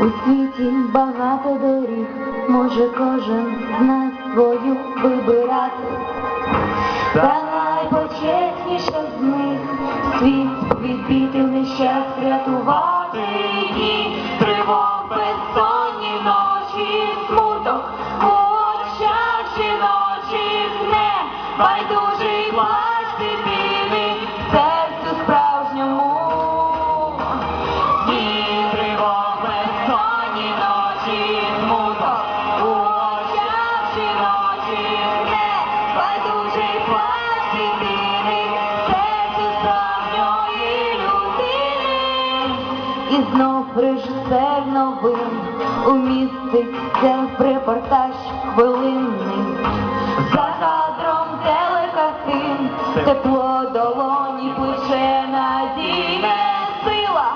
У світі багато доріг, може кожен з нас свою вибирати. Та найпочесніша з них світ від біди нещасть рятувати дні, тривог безсонні ночі, смуток у очах жіночих не байдужий плач І знов режисер новин уміститься в репортаж хвилинний. За кадром телекатин тепло долоні плече надійне сила.